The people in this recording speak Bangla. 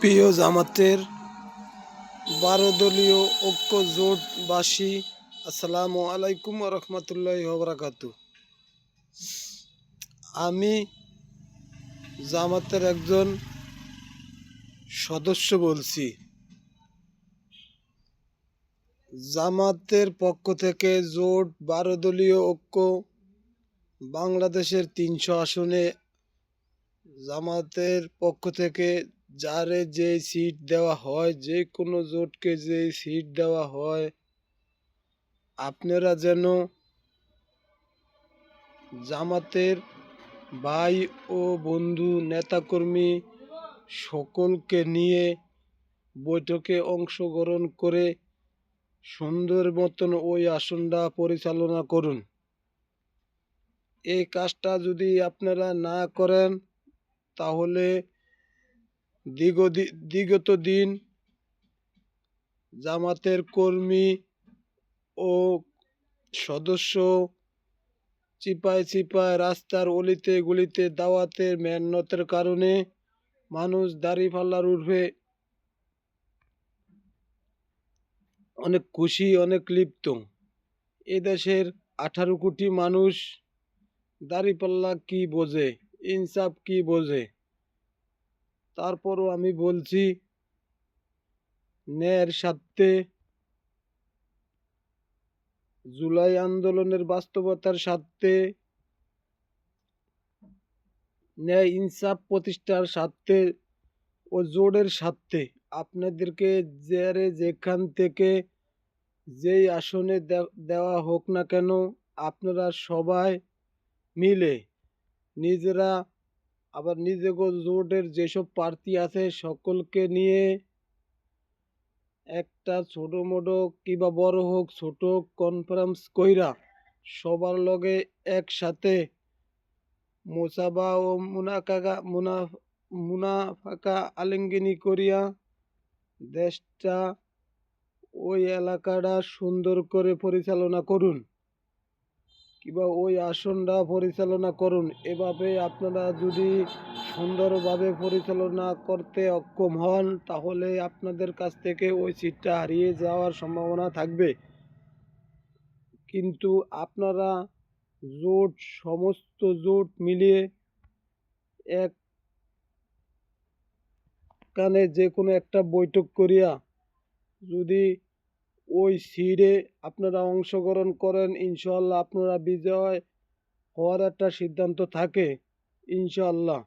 প্রিয় জামাতের বারো দলীয় ঐক্য জোটবাসী, আসসালামু আলাইকুম রহমতুল্লাহ বরাকাত আমি জামাতের একজন সদস্য বলছি। জামাতের পক্ষ থেকে জোট বারো দলীয় ঐক্য বাংলাদেশের তিনশো আসনে জামাতের পক্ষ থেকে যারে যে সিট দেওয়া হয়, যে কোনো জোটকে যে সিট দেওয়া হয়, আপনারা যেন জামাতের ভাই ও বন্ধু, নেতাকর্মী সকলকে নিয়ে বৈঠকে অংশগ্রহণ করে সুন্দর মতন ওই আসনটা পরিচালনা করুন। এই কাজটা যদি আপনারা না করেন, তাহলে বিগত দিন জামাতের কর্মী ও সদস্য চিপায় চিপায় রাস্তার অলিতে গলিতে দাওয়াতের মেহনতের কারণে মানুষ দাড়ি পাল্লার উঠবে অনেক খুশি, অনেক লিপ্ত। এদেশের আঠারো কোটি মানুষ দাড়িপাল্লা কি বোঝে? ইনসাফ কি বোঝে? তারপরও আমি বলছি, ন্যায়ের স্বার্থে জুলাই আন্দোলনের বাস্তবতার স্বার্থে, ন্যায় ইনসাফ প্রতিষ্ঠার স্বার্থে ও জোরের স্বার্থে আপনাদেরকে যারে যেখান থেকে যেই আসনে দেওয়া হোক না কেন আপনারা সবাই মিলে নিজেরা আবার নিজেগো জোটের যেসব প্রার্থী আছে সকলকে নিয়ে একটা ছোট মোটো কিবা বড় হোক, ছোট কনফারেন্স কইরা সবার লগে একসাথে মোসাবা ও মুনাকাগা, মুনা, মুনাফাকা আলিঙ্গিনী করিয়া দেশটা ওই এলাকাটা সুন্দর করে পরিচালনা করুন। কিংবা ওই আসনটা পরিচালনা করুন। এভাবে আপনারা যদি সুন্দরভাবে পরিচালনা করতে অক্ষম হন, তাহলে আপনাদের কাছ থেকে ওই সিটটা হারিয়ে যাওয়ার সম্ভাবনা থাকবে। কিন্তু আপনারা জোট, সমস্ত জোট মিলিয়ে এক কানে যে কোনো একটা বৈঠক করিয়া যদি ওই সিডে আপনারা অংশগ্রহণ করেন ইনশাল্লাহ আপনারা বিজয় হওয়ার একটা সিদ্ধান্ত থাকে ইনশাল্লাহ